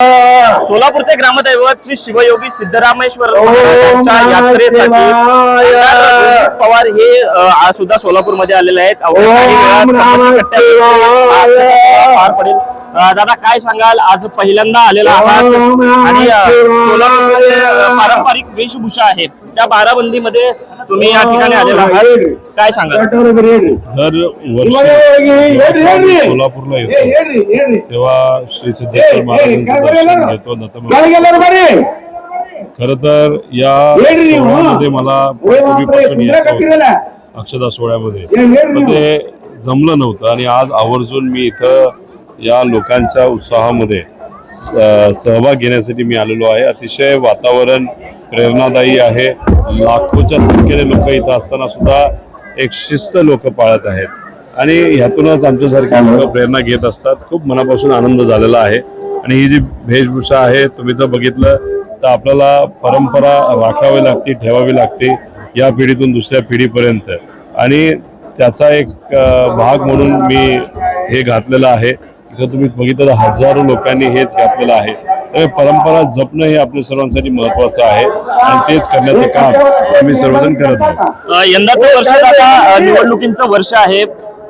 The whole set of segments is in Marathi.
सोलापूरचे ग्रामदैवत श्री शिवयोगी सिद्धरामेश्वर यात्रेसाठी पवार हे आज सुद्धा सोलापूरमध्ये आलेले आहेत. पार पडेल. दादा काय सांगाल? आज पहिल्यांदा आलेला आहात आणि सोलापूरमध्ये पारंपरिक वेशभूषा आहे त्या बाराबंदीमध्ये तुम्ही या ठिकाणी आलेला आहात. काय सांगाल? दर वर्षी सोलापूरला येतो. तेव्हा श्री सिद्धेश्वर महाराजांचं दर्शन घेतो नतमस्तक खर तर या सोहळ्यामध्ये मला पूर्वीपासून यायचं होतं. अक्षदा सोहळ्यामध्ये. पण ते जमलं नव्हतं आणि आज आवर्जून मी इथं या लोकांच्या उत्साहामध्ये स- सहभाग घेण्यासाठी मी आलेलो आहे. अतिशय वातावरण प्रेरणादायी आहे. लाखोच्या संख्येने लोक इथं असताना सुद्धा एक शिस्त लोक पाळत आहेत. आणि ह्यातूनच आमच्यासारखे लोक प्रेरणा घेत असतात. खूप मनापासून आनंद झालेला आहे. आणि ही जी वेशभूषा आहे तुम्ही जर बघितलं तर आपल्याला परंपरा राखावी लागते ठेवावी लागते या पिढीतून दुसऱ्या पिढीपर्यंत. आणि त्याचा एक भाग म्हणून मी हे घातलेलं आहे. इथं तुम्ही बघितलं तर हजारो लोकांनी हेच घातलेलं आहे. त्यामुळे परंपरा जपणं हे आपल्या सर्वांसाठी महत्वाचं आहे. आणि तेच करण्याचं काम आम्ही सर्वजण करत आहोत. यंदाचं वर्ष आता निवडणुकीचं वर्ष आहे.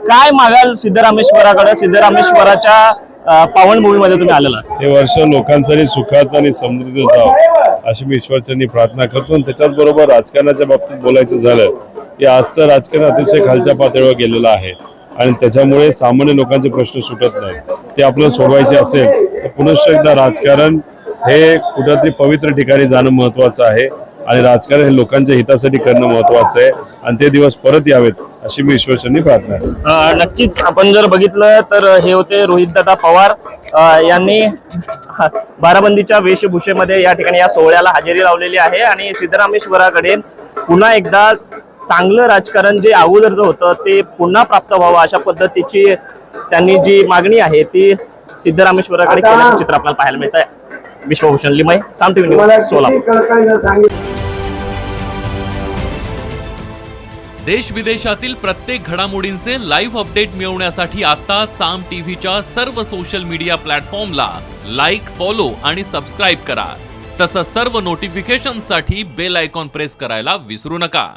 काय मागाल सिद्धरामेश्वराकडे? सिद्धरामेश्वराच्या पावनभूमीमध्ये तुम्ही आलेला? हे वर्ष लोकांसाठी सुखाचं आणि समृद्धीचं जावं अशी मी ईश्वरचरणी प्रार्थना करतो. आणि त्याच्याच बरोबर राजकारणाच्या बाबतीत बोलायचं झालं की आजचं राजकारण अतिशय खालच्या पातळीवर गेलेलं आहे. आणि त्याच्यामुळे सामान्य लोकांचे प्रश्न सुटत नाहीत ते आपल्याला सोडवायचे असेल तर पुनश्च एकदा राजकारण हे कुठंतरी पवित्र ठिकाणी जाणं महत्वाचं आहे आणि राजकारण हे लोकांच्या हितासाठी करणं महत्वाचं आहे आणि ते दिवस परत यावेत अशी मी ईश्वरचरणी प्रार्थना नक्कीच. आपण जर बघितलं तर हे होते रोहितदादा पवार. यांनी बाराबंदीच्या वेशभूषेमध्ये या ठिकाणी या सोहळ्याला हजेरी लावलेली आहे आणि सिद्धरामेश्वराकडे पुन्हा एकदा चांगलं राजकारण जे अगोदरचं होतं ते पुन्हा प्राप्त व्हावं अशा पद्धतीची त्यांनी जी मागणी आहे ती सिद्धरामेश्वराकडे केल्याचं चित्र आपल्याला पाहायला मिळत आहे विश्वभूषण लिमय साम टीव्ही न्यूज सोलापूर. देश विदेशातील प्रत्येक घडामोडींचे लाईव्ह अपडेट मिळवण्यासाठी आता साम टीव्हीच्या सर्व सोशल मीडिया प्लॅटफॉर्मला लाईक फॉलो आणि सबस्क्राईब करा. तसंच सर्व नोटिफिकेशनसाठी बेल आयकॉन प्रेस करायला विसरू नका.